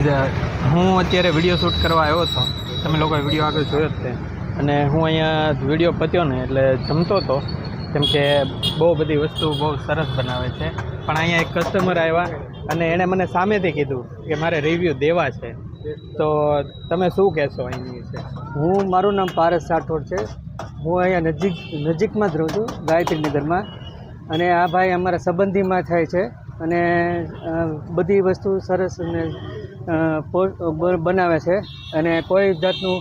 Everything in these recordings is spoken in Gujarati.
હું અત્યારે વીડિયો શૂટ કરવા આવ્યો હતો, તમે લોકોએ વીડિયો આગળ જોયો જ છે અને હું અહીંયા વીડિયો પત્યો ને એટલે જમતો હતો, કેમ કે બહુ બધી વસ્તુ બહુ સરસ બનાવે છે. પણ અહીંયા એક કસ્ટમર આવ્યા અને એણે મને સામેથી કીધું કે મારે રિવ્યૂ દેવા છે. તો તમે શું કહેશો અહીંની વિશે? હું, મારું નામ પારસ રાઠોડ છે. હું અહીંયા નજીક, નજીકમાં જ રહું છું, ગાયત્રી નગરમાં. અને આ ભાઈ અમારા સંબંધીમાં થાય છે. અને બધી વસ્તુ સરસ અને બનાવે છે અને કોઈ જાતનું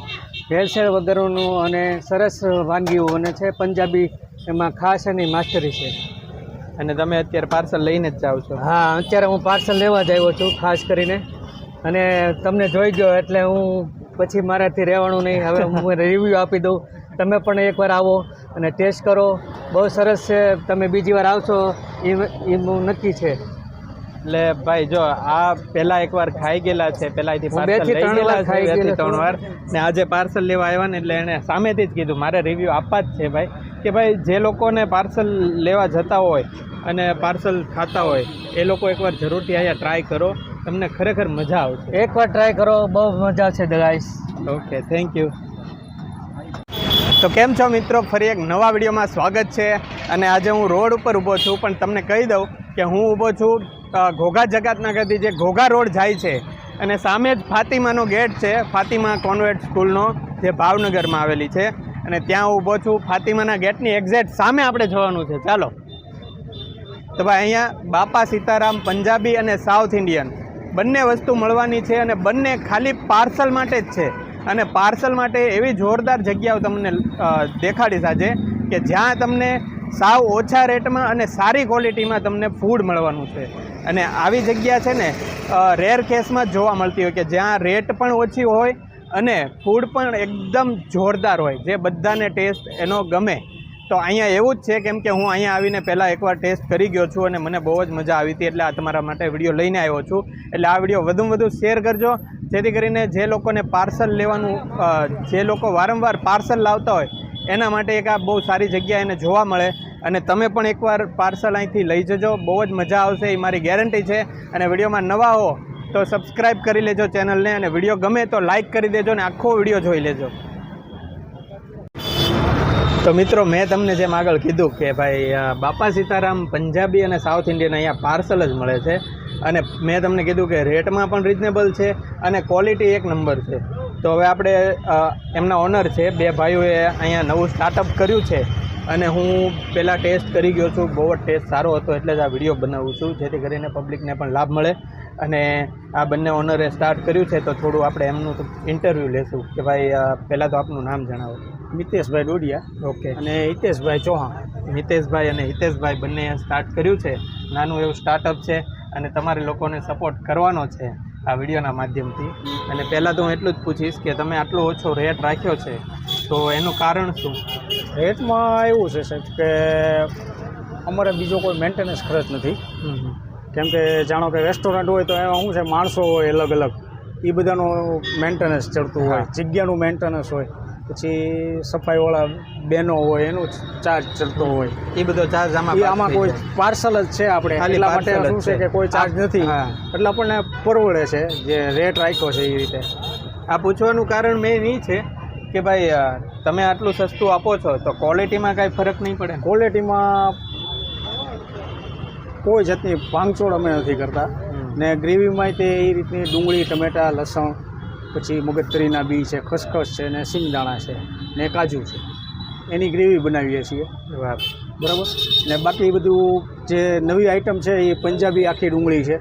ભેળસેળ વગરનું અને સરસ વાનગીઓ બને છે. પંજાબી એમાં ખાસ એની માસ્ટરી છે. અને તમે અત્યારે પાર્સલ લઈને જ જાઓ છો? હા અત્યારે હું પાર્સલ લેવા જ આવ્યો છું ખાસ કરીને. અને તમને જોઈ ગયો એટલે હું પછી મારાથી રહેવાનું નહીં. હવે હું રિવ્યૂ આપી દઉં. તમે પણ એકવાર આવો અને ટેસ્ટ કરો. બહુ સરસ છે. તમે બીજી વાર આવશો. એ એ નક્કી છે. એટલે ભાઈ જો આ પહેલા એકવાર ખાઈ ગયેલા છે પહેલાથી પાર્સલ લઈ ગયેલા છે બેથી ત્રણ વાર. ને આજે પાર્સલ લેવા આવ્યા ને એટલે એણે સામેથી જ કીધું મારે રિવ્યૂ આપવા જ છે ભાઈ. કે ભાઈ જે લોકોને પાર્સલ લેવા જતા હોય અને પાર્સલ ખાતા હોય એ લોકો એકવાર જરૂરથી અહીંયા ટ્રાય કરો. તમને ખરેખર મજા આવશે. એકવાર ટ્રાય કરો બહુ મજા છે ગાઈસ ઓકે થેન્ક યુ તો કેમ છો મિત્રો? ફરી એક નવા વિડીયોમાં સ્વાગત છે. અને આજે હું રોડ ઉપર ઊભો છું પણ તમને કહી દઉં કે હું ઊભો છું ઘોઘા જગતનગરથી જે ઘોઘા રોડ જાય છે, અને સામે જ ફાતિમાનો ગેટ છે, ફાતિમા કોન્વેન્ટ સ્કૂલનો, જે ભાવનગરમાં આવેલી છે. અને ત્યાં ઊભો છું, ફાતિમાના ગેટની એક્ઝેક્ટ સામે આપણે જોવાનું છે. ચાલો. તો ભાઈ, અહીંયા બાપા સીતારામ પંજાબી અને સાઉથ ઇન્ડિયન. બંને વસ્તુ મળવાની છે અને બંને ખાલી પાર્સલ માટે જ છે. અને પાર્સલ માટે એવી જોરદાર જગ્યાઓ તમને દેખાડી આજે કે જ્યાં તમને સાવ ઓછા રેટમાં અને સારી ક્વોલિટીમાં તમને ફૂડ મળવાનું છે. અને આવી જગ્યા છે ને રેર કેસમાં જોવા મળતી હોય કે જ્યાં રેટ પણ ઓછી હોય અને ફૂડ પણ એકદમ જોરદાર હોય, જે બધાને ટેસ્ટ એનો ગમે. તો અહીંયા એવું જ છે કેમ કે હું અહીંયા આવીને પહેલાં એકવાર ટેસ્ટ કરી ગયો છું અને મને બહુ જ મજા આવી હતી, એટલે આ તમારા માટે વીડિયો લઈને આવ્યો છું. એટલે આ વીડિયો વધુમાં વધુ શેર કરજો, જેથી કરીને જે લોકોને પાર્સલ લેવાનું જે લોકો વારંવાર પાર્સલ લાવતા હોય, એના માટે એક આ બહુ સારી જગ્યા એને જોવા મળે. અને તમે પણ એકવાર પાર્સલ અહીંથી લઈ જજો. બહુ જ મજા આવશે, એ મારી ગેરંટી છે. અને વિડીયોમાં નવા હો તો સબસ્ક્રાઈબ કરી લેજો ચેનલને અને વીડિયો ગમે તો લાઈક કરી દેજો અને આખો વીડિયો જોઈ લેજો. તો મિત્રો, મેં તમને જેમ આગળ કીધું કે ભાઈ બાપા સીતારામ પંજાબી અને સાઉથ ઇન્ડિયન અહીંયા પાર્સલ જ મળે છે. અને મેં તમને કીધું કે રેટમાં પણ રિઝનેબલ છે અને ક્વોલિટી એક નંબર છે. તો હવે આપણે એમના ઓનર છે, બે ભાઈઓએ અહીંયા નવું સ્ટાર્ટઅપ કર્યું છે. અને હું પહેલાં ટેસ્ટ કરી ગયો છું. બહુ જ ટેસ્ટ સારો હતો એટલે જ આ વીડિયો બનાવું છું. જેથી કરીને પબ્લિકને પણ લાભ મળે. અને આ બંને ઓનરે સ્ટાર્ટ કર્યું છે તો થોડું આપણે એમનું ઇન્ટરવ્યૂ લેશું. કે ભાઈ પહેલાં તો આપનું નામ જણાવો. મિતેશભાઈ ડોડિયા. ઓકે અને હિતેશભાઈ ચૌહાણ. મિતેશભાઈ અને હિતેશભાઈ બંને સ્ટાર્ટ કર્યું છે. નાનું એવું સ્ટાર્ટઅપ છે અને તમારે લોકોને સપોર્ટ કરવાનો છે આ વિડીયોના માધ્યમથી. અને પહેલાં તો હું એટલું જ પૂછીશ કે તમે આટલો ઓછો રેટ રાખ્યો છે. તો એનું કારણ શું? રેટમાં એવું છે સાહેબ કે અમારે બીજો કોઈ મેન્ટેનન્સ ખર્ચ નથી. કેમ કે જાણો કે રેસ્ટોરન્ટ હોય તો એમાં શું છે માણસો હોય અલગ અલગ. એ બધાનું મેન્ટેનન્સ ચડતું હોય જગ્યાનું મેન્ટેનન્સ હોય. પછી સફાઈવાળા બહેનો હોય એનો ચાર્જ ચડતો હોય. એ બધો ચાર્જ આમાં આમાં કોઈ પાર્સલ જ છે આપણે. એટલા માટે શું છે. કે કોઈ ચાર્જ નથી. એટલે આપણને પરવડે છે જે રેટ રાખ્યો છે એ રીતે. આ પૂછવાનું કારણ મેં એ છે કે ભાઈ તમે આટલું સસ્તું આપો છો તો ક્વોલિટીમાં કાંઈ ફરક નહીં પડે? ક્વોલિટીમાં કોઈ જાતની ભાંગચોડ અમે નથી કરતા. ને ગ્રેવીમાં તે એ રીતની ડુંગળી ટમેટા લસણ પછી મગજતરીના બી છે ખસખસ છે ને સિંગદાણા છે ને કાજુ છે. એની ગ્રેવી બનાવીએ છીએ. બરાબર? ને બાકી બધું જે નવી આઈટમ છે એ પંજાબી આખી ડુંગળી છે.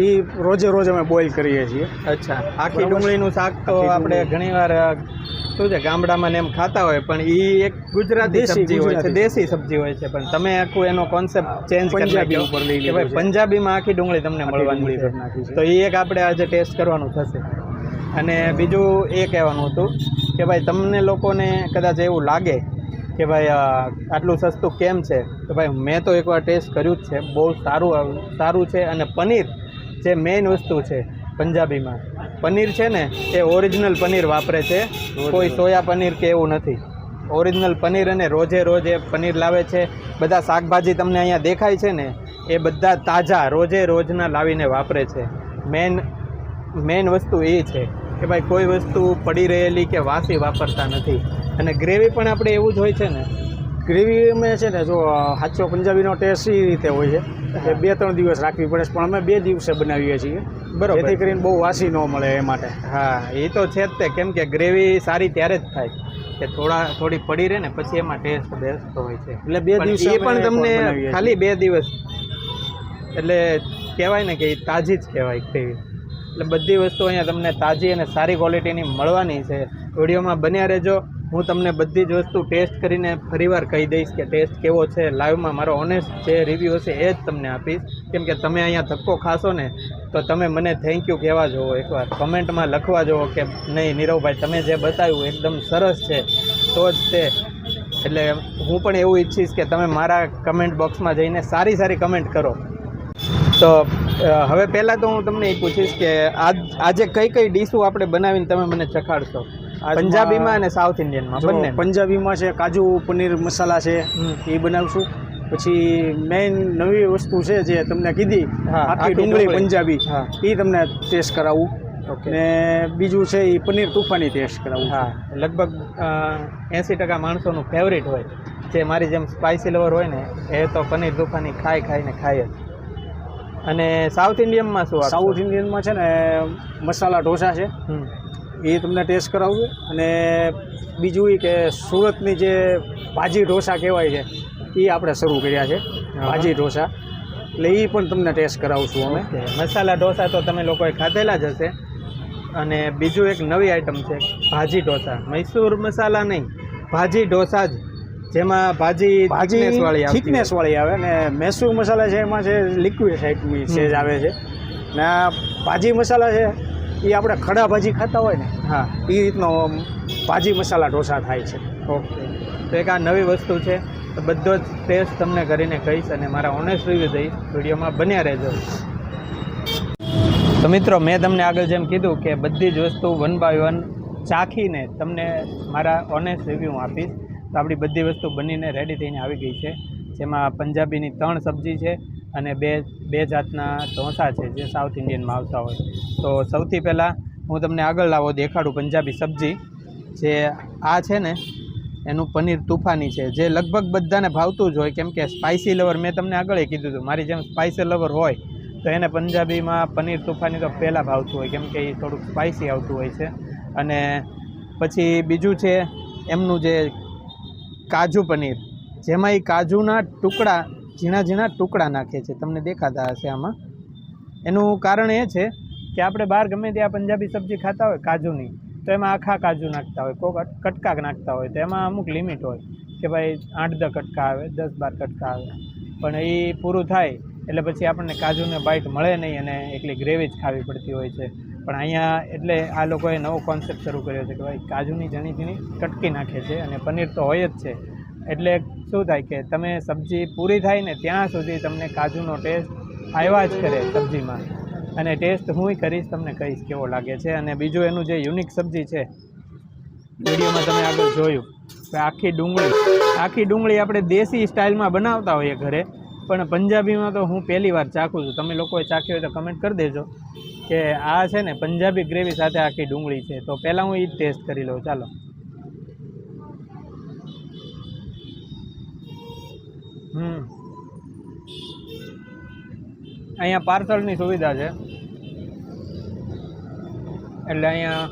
એ રોજે રોજ અમે બોઇલ કરીએ છીએ. અચ્છા. આખી ડુંગળીનું શાક તો આપણે ઘણીવાર શું છે ગામડામાં ને એમ ખાતા હોય પણ એ એક ગુજરાતી સબ્જી હોય છે દેશી સબ્જી હોય છે. પણ તમે આખું એનો કોન્સેપ્ટ ચેન્જ પંજાબી ઉપર લઈ છે. પંજાબીમાં આખી ડુંગળી તમને મળવાની છે. તો એ એક આપણે આજે ટેસ્ટ કરવાનું થશે. અને બીજું એ કહેવાનું હતું કે ભાઈ તમને લોકોને કદાચ એવું લાગે કે ભાઈ આટલું સસ્તું કેમ છે? તો ભાઈ મેં તો એકવાર ટેસ્ટ કર્યું જ છે. બહુ સારું સારું છે અને પનીર જે મેઇન વસ્તુ છે પંજાબીમાં. પનીર છે ને એ ઓરિજિનલ પનીર વાપરે છે. કોઈ સોયા પનીર કે એવું નથી. ઓરિજિનલ પનીર અને રોજે રોજ એ પનીર લાવે છે. બધા શાકભાજી તમને અહીંયા દેખાય છે ને એ બધા તાજા રોજે રોજના લાવીને વાપરે છે. મેન મેઇન વસ્તુ એ છે કે ભાઈ કોઈ વસ્તુ પડી રહેલી કે વાસી વાપરતા નથી. અને ગ્રેવી પણ આપણે એવું જ હોય છે ને? ગ્રેવી અમે છે ને જો સાચો પંજાબીનો ટેસ્ટ એ રીતે હોય છે. કે બે ત્રણ દિવસ રાખવી પડે છે પણ અમે બે દિવસે બનાવીએ છીએ. બરાબર. જેથી કરીને બહુ વાસી ન મળે એ માટે. હા એ તો છે જ તે. કેમ કે ગ્રેવી સારી ત્યારે જ થાય કે થોડા થોડી પડી રહે ને પછી એમાં ટેસ્ટ બેસ્ટ હોય છે. એટલે બે દિવસ દિવસે એ પણ તમને ખાલી બે દિવસ એટલે કહેવાય ને કે એ તાજી જ કહેવાય ગ્રેવી. એટલે બધી વસ્તુ અહીંયા તમને તાજી અને સારી ક્વોલિટીની મળવાની છે. વિડીયોમાં બન્યા રહેજો. હું તમને બધી જ વસ્તુ ટેસ્ટ કરીને ફરીવાર કહી દઈશ કે ટેસ્ટ કેવો છે. લાઈવમાં મારો ઓનેસ્ટ જે રિવ્યૂ હશે એ જ તમને આપીશ. કેમ કે તમે અહીંયા ધક્કો ખાશો ને, તો તમે મને થેન્ક યુ કહેવા જોવો એકવાર. કમેન્ટમાં લખવા જોવો કે નહીં, નીરવભાઈ, તમે જે બતાવ્યું એકદમ સરસ છે. તો જ તે. એટલે હું પણ એવું ઈચ્છીશ કે તમે મારા કમેન્ટ બોક્સમાં જઈને સારી સારી કમેન્ટ કરો. તો હવે પહેલાં તો હું તમને એ પૂછીશ કે આજ, આજે કઈ કઈ ડીશો આપણે બનાવીને તમે મને ચખાડશો? પંજાબીમાં અને સાઉથ ઇન્ડિયનમાં બંને પંજાબીમાં છે કાજુ પનીર મસાલા છે એ બનાવશું. પછી મેઇન નવી વસ્તુ છે જે તમને કીધી આખી ડુંગળી. પંજાબી હા. એ તમને ટેસ્ટ કરાવું. ઓકે. ને બીજું છે એ પનીર તુફાની ટેસ્ટ કરાવું હા લગભગ એંસી ટકા માણસોનું ફેવરિટ હોય. જે મારી જેમ સ્પાઇસી લવર હોય ને એ તો પનીર તુફાની ખાઈ ખાઈને ખાય જ. અને સાઉથ ઇન્ડિયનમાં શું? સાઉથ ઇન્ડિયનમાં છે ને મસાલા ઢોસા છે. એ તમને ટેસ્ટ કરાવું અને બીજું એ કે સુરતની જે ભાજી ઢોસા કહેવાય છે એ આપણે શરૂ કર્યા છે. ભાજી ઢોસા. એટલે એ પણ તમને ટેસ્ટ કરાવશું અમે. મસાલા ઢોસા તો તમે લોકોએ ખાધેલા જ હશે. અને બીજું એક નવી આઈટમ છે ભાજી ઢોસા. મૈસૂર મસાલા નહીં ભાજી ઢોસા જ. જેમાં ભાજી ભાજી વાળી થિકનેસ વાળી આવે. ને મૈસૂર મસાલા છે એમાં છે લિક્વિડ ટાઈપની જ આવે છે. ને આ ભાજી મસાલા છે એ આપણે ખડા ભાજી ખાતા હોય ને હા. એ રીતનો ભાજી મસાલા ઢોસા થાય છે. ઓકે. તો એક આ નવી વસ્તુ છે તો બધો જ ટેસ્ટ તમને કરીને કહીશ અને મારા ઓનેસ્ટ રિવ્યૂ દઈશ વિડીયોમાં બન્યા રહેજો. તો મિત્રો મેં તમને આગળ જેમ કીધું કે બધી જ વસ્તુ વન બાય વન ચાખીને તમને મારા ઓનેસ્ટ રિવ્યૂ હું આપીશ. તો આપણી બધી વસ્તુ બનીને રેડી થઈને આવી ગઈ છે. જેમાં પંજાબીની ત્રણ સબ્જી છે અને બે બે જાતના ઢોસા છે જે સાઉથ ઇન્ડિયનમાં આવતા હોય. તો સૌથી પહેલાં હું તમને આગળ લાવો, દેખાડું પંજાબી સબ્જી. જે આ છે ને, એનું પનીર તુફાની છે. જે લગભગ બધાને ભાવતું જ હોય, કેમ કે સ્પાઇસી લવર મેં તમને આગળ કીધું હતું. મારી જેમ સ્પાઇસી લવર હોય, તો એને પંજાબીમાં પનીર તુફાની તો પહેલાં ભાવતું હોય, કેમ કે એ થોડુંક સ્પાઇસી આવતું હોય છે. અને પછી બીજું છે, એમનું જે કાજુ પનીર. જેમાં એ કાજુના ટુકડા ઝીણા ઝીણા ટુકડા નાખે છે. તમને દેખાતા હશે આમાં. એનું કારણ એ છે કે આપણે બહાર ગમે ત્યાં પંજાબી સબ્જી ખાતા હોય, કાજુની, તો એમાં આખા કાજુ નાખતા હોય, કોક કટકા નાખતા હોય, તો એમાં અમુક લિમિટ હોય કે ભાઈ આઠ દસ કટકા આવે, દસ બાર કટકા આવે. પણ એ પૂરું થાય એટલે પછી આપણને કાજુને બાઈટ મળે નહીં અને એકલી ગ્રેવી જ ખાવી પડતી હોય છે. પણ અહીંયા એટલે આ લોકોએ નવો કોન્સેપ્ટ શરૂ કર્યો છે કે ભાઈ કાજુની ઝીણી ઝીણી કટકી નાખે છે અને પનીર તો હોય જ છે. એટલે શું થાય કે તમે સબ્જી પૂરી થાય ને ત્યાં સુધી તમને કાજુનો ટેસ્ટ આવ્યા જ કરે સબ્જીમાં. અને ટેસ્ટ હું કરીશ, તમને કહીશ કેવો લાગે છે. અને બીજું એનું જે યુનિક સબ્જી છે, વિડીયોમાં તમે આગળ જોયું. કે આખી ડુંગળી આખી ડુંગળી આપણે દેશી સ્ટાઇલમાં બનાવતા હોઈએ ઘરે, પણ પંજાબીમાં તો હું પહેલી વાર ચાખું છું. તમે લોકોએ ચાખી હોય તો કમેન્ટ કરી દેજો કે આ છે ને પંજાબી ગ્રેવી સાથે આખી ડુંગળી છે. તો પહેલાં હું એ જ ટેસ્ટ કરી લઉં. ચાલો. હમ. અહીંયા પાર્સલની સુવિધા છે. એટલે અહીંયા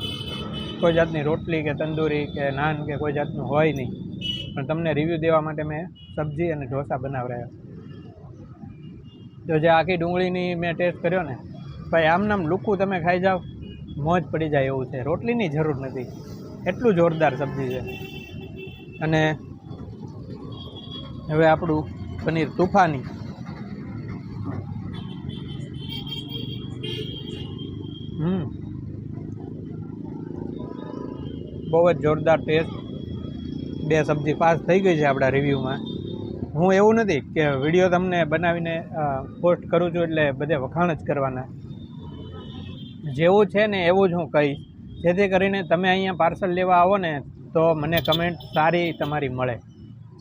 કોઈ જાતની રોટલી કે તંદૂરી કે નાન કે કોઈ જાતનું હોય નહીં. પણ તમને રિવ્યૂ દેવા માટે મેં સબ્જી અને ઢોસા બનાવરાયા જો જે આખી ડુંગળીની મેં ટેસ્ટ કર્યો ને, ભાઈ આમ નામ લુકું તમે ખાઈ જાઓ, મોજ પડી જાય એવું છે. રોટલીની જરૂર નથી. એટલું જોરદાર સબ્જી છે. અને હવે આપણું પનીર તુફાની. હમ. બહુ જ જોરદાર ટેસ્ટ બે સબ્જી પાસ થઈ ગઈ છે આપણા રિવ્યૂમાં હું એવું નથી કે વીડિયો તમને બનાવીને પોસ્ટ કરું છું એટલે બધે વખાણ જ કરવાના. જેવું છે ને એવું જ હું કહીશ. જેથી કરીને તમે અહીંયા પાર્સલ લેવા આવો ને, તો મને કમેન્ટ સારી તમારી મળે.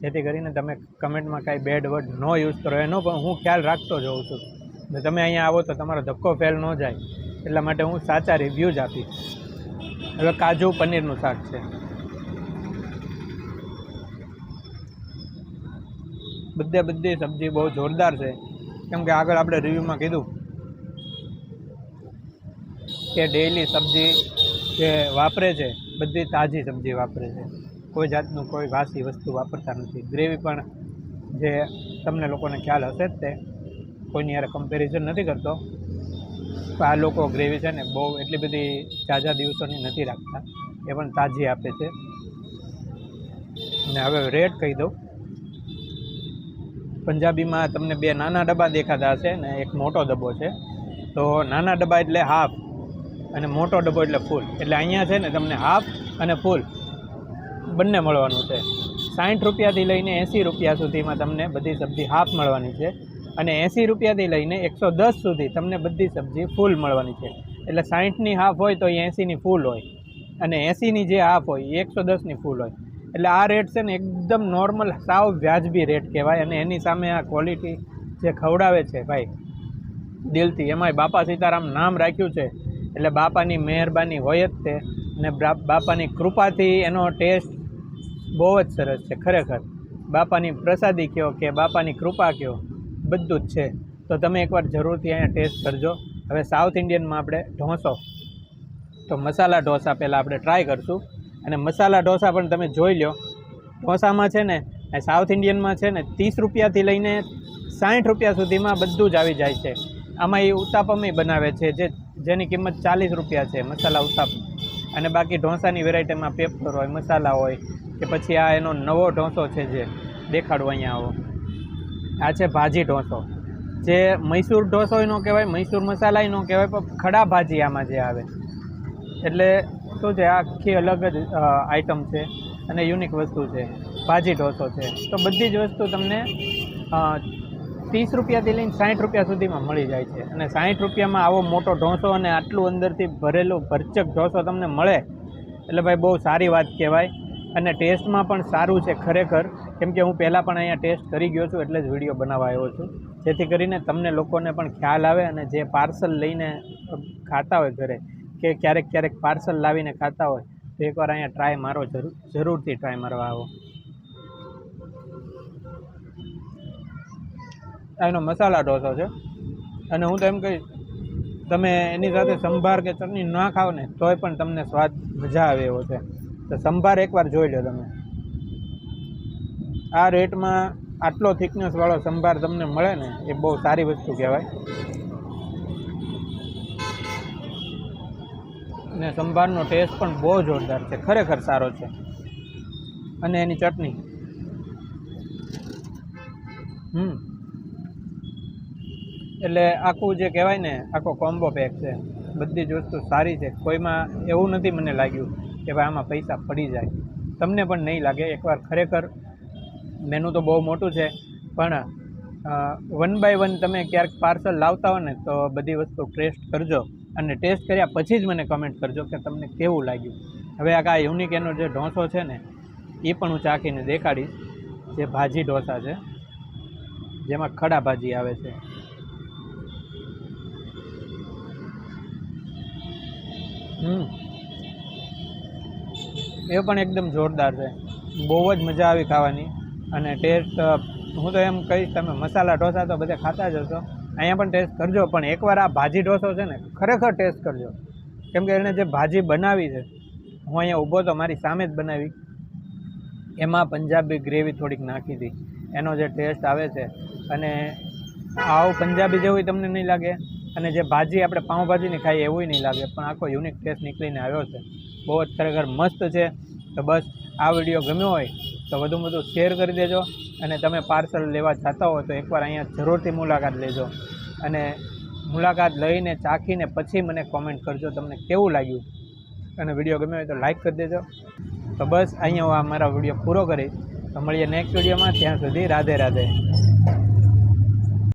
જેથી કરીને તમે કમેન્ટમાં કાંઈ બેડ વર્ડ ન યુઝ કરો. એનો પણ હું ખ્યાલ રાખતો જ હોઉં છું. ને તમે અહીંયા આવો તો તમારો ધક્કો ફેલ ન જાય. એટલા માટે હું સાચા રિવ્યૂ જ આપીશ. હવે કાજુ પનીરનું શાક છે. બધે બધી સબ્જી બહુ જોરદાર છે. કેમ કે આગળ આપણે રિવ્યૂમાં કીધું કે ડેઈલી સબ્જી જે વાપરે છે, બધી તાજી સબ્જી વાપરે છે. કોઈ જાતનું કોઈ વાસી વસ્તુ વાપરતા નથી. ગ્રેવી પણ જે તમને લોકોને ખ્યાલ હશે જ તે, કોઈની યાર કમ્પેરિઝન નથી કરતો. તો આ લોકો ગ્રેવી છે ને બહુ એટલી બધી ઝાઝા દિવસોની નથી રાખતા. એ પણ તાજી આપે છે. ને હવે રેટ કહી દઉં. પંજાબીમાં તમને બે નાના ડબ્બા દેખાતા હશે ને એક મોટો ડબ્બો છે. તો નાના ડબ્બા એટલે હાફ અને મોટો ડબ્બો એટલે ફૂલ એટલે અહીંયા છે ને તમને હાફ અને ફૂલ બંને મળવાનું છે. સાઠ રૂપિયાથી લઈને એંસી રૂપિયા સુધીમાં તમને બધી સબ્જી હાફ મળવાની છે અને એંસી રૂપિયાથી લઈને એકસો દસ સુધી તમને બધી સબ્જી ફૂલ મળવાની છે. એટલે સાઠની હાફ હોય તો એ એંસીની ફૂલ હોય અને એંસીની જે હાફ હોય એ એકસો દસની ફૂલ હોય. એટલે આ રેટ છે ને એકદમ નોર્મલ સાવ વ્યાજબી રેટ કહેવાય અને એની સામે આ ક્વોલિટી જે ખવડાવે છે ભાઈ, દિલથી એમાંય બાપા સીતારામ નામ રાખ્યું છે. એટલે બાપાની મહેરબાની હોય જ તે અને બાપાની કૃપાથી એનો ટેસ્ટ બહુ જ સરસ છે, ખરેખર. બાપાની પ્રસાદી કહો કે બાપાની કૃપા કહો બધું જ છે. તો તમે એકવાર જરૂરથી અહીંયા ટેસ્ટ કરજો. હવે સાઉથ ઇન્ડિયનમાં આપણે ઢોસો. તો મસાલા ઢોસા પહેલાં આપણે ટ્રાય કરશું. અને મસાલા ઢોસા પણ તમે જોઈ લો ઢોસામાં છે ને સાઉથ ઇન્ડિયનમાં છે ને, ત્રીસ રૂપિયાથી લઈને સાઠ રૂપિયા સુધીમાં બધું જ આવી જાય છે. આમાં એ ઉત્તાપમય બનાવે છે જે, જેની કિંમત ચાલીસ રૂપિયા છે મસાલા ઉત્તાપમ અને બાકી ઢોસાની વેરાયટીમાં પેપર હોય, મસાલા હોય કે પછી આ એનો નવો ઢોસો છે જે, દેખાડો અહીંયા આવો. આ છે ભાજી ઢોસો. જે મૈસૂર ઢોસો ન કહેવાય, મૈસૂર મસાલા ન કહેવાય, પણ ખડા ભાજી આમાં જે આવે. એટલે શું છે, આખી અલગ જ આઈટમ છે અને યુનિક વસ્તુ છે. ભાજી ઢોસો છે. તો બધી જ વસ્તુ તમને ત્રીસ રૂપિયાથી લઈને સાઠ રૂપિયા સુધીમાં મળી જાય છે. અને સાઠ રૂપિયામાં આવો મોટો ઢોસો અને આટલું અંદરથી ભરેલો ભરચક ઢોસો તમને મળે. એટલે ભાઈ બહુ સારી વાત કહેવાય. અને ટેસ્ટમાં પણ સારું છે ખરેખર. કેમ કે હું પહેલાં પણ અહીંયા ટેસ્ટ કરી ગયો છું એટલે જ વીડિયો બનાવવા આવ્યો છું. જેથી કરીને તમને લોકોને પણ ખ્યાલ આવે અને જે પાર્સલ લઈને ખાતા હોય ઘરે, કે ક્યારેક ક્યારેક પાર્સલ લાવીને ખાતા હોય, તો એકવાર અહીંયા ટ્રાય મારો જરૂર, જરૂરથી ટ્રાય મારવા આવો. એનો મસાલા ઢોસો છે. અને હું તો એમ કહીશ, તમે એની સાથે સંભાર કે ચટણી ના ખાઓ ને તોય પણ તમને સ્વાદ મજા આવે એવો છે. તો સંભાર એકવાર જોઈ લો તમે. આ રેટમાં આટલો થિકનેસવાળો સંભાર તમને મળે ને, એ બહુ સારી વસ્તુ કહેવાય. અને સંભારનો ટેસ્ટ પણ બહુ જોરદાર છે, ખરેખર સારો છે. અને એની ચટણી. હમ. એટલે આખું જે કહેવાય ને, આખો કોમ્બો પેક છે. બધી જ વસ્તુ સારી છે. કોઈમાં એવું નથી મને લાગ્યું. કે ભાઈ આમાં પૈસા પડી જાય. તમને પણ નહીં લાગે, એકવાર ખરેખર મેનુ તો બહુ મોટું છે, પણ વન બાય વન તમે ક્યારેક પાર્સલ લાવતા હો ને, તો બધી વસ્તુ ટેસ્ટ કરજો અને ટેસ્ટ કર્યા પછી જ મને કમેન્ટ કરજો કે તમને કેવું લાગ્યું. હવે આ યુનિક એનો જે ઢોંસો છે ને, એ પણ હું ચાખીને દેખાડીશ. જે ભાજી ઢોસા છે, જેમાં ખડા ભાજી આવે છે. હમ. એ પણ એકદમ જોરદાર છે. બહુ જ મજા આવી ખાવાની. અને ટેસ્ટ હું તો એમ કહીશ, તમે મસાલા ઢોસા તો બધા ખાતા જ હશો. અહીંયા પણ ટેસ્ટ કરજો, પણ એકવાર આ ભાજી ઢોસો છે ને, ખરેખર ટેસ્ટ કરજો. કેમ કે એણે જે ભાજી બનાવી છે, હું અહીંયા ઊભો તો મારી સામે જ બનાવી. એમાં પંજાબી ગ્રેવી થોડીક નાખી હતી. એનો જે ટેસ્ટ આવે છે, અને આવું પંજાબી જેવું તમને નહીં લાગે? અને જે ભાજી આપણે પાઉંભાજીની ખાઈએ એવું નહીં લાગે, પણ આખો યુનિક ટેસ્ટ નીકળીને આવ્યો છે. બહુ જ ખરેખર મસ્ત છે. તો બસ આ વીડિયો ગમ્યો હોય તો વધુ વધુ શેર કરી દેજો અને તમે પાર્સલ લેવા જતા હો તો એકવાર અહીંયા જરૂરથી મુલાકાત લેજો. અને મુલાકાત લઈને ચાખીને પછી મને કોમેન્ટ કરજો તમને કેવું લાગ્યું. અને વીડિયો ગમ્યો હોય તો લાઈક કરી દેજો. તો બસ અહીંયા હું આ મારા વીડિયો પૂરો કરીશ. તો મળીએ નેક્સ્ટ વિડીયોમાં. ત્યાં સુધી રાધે રાધે.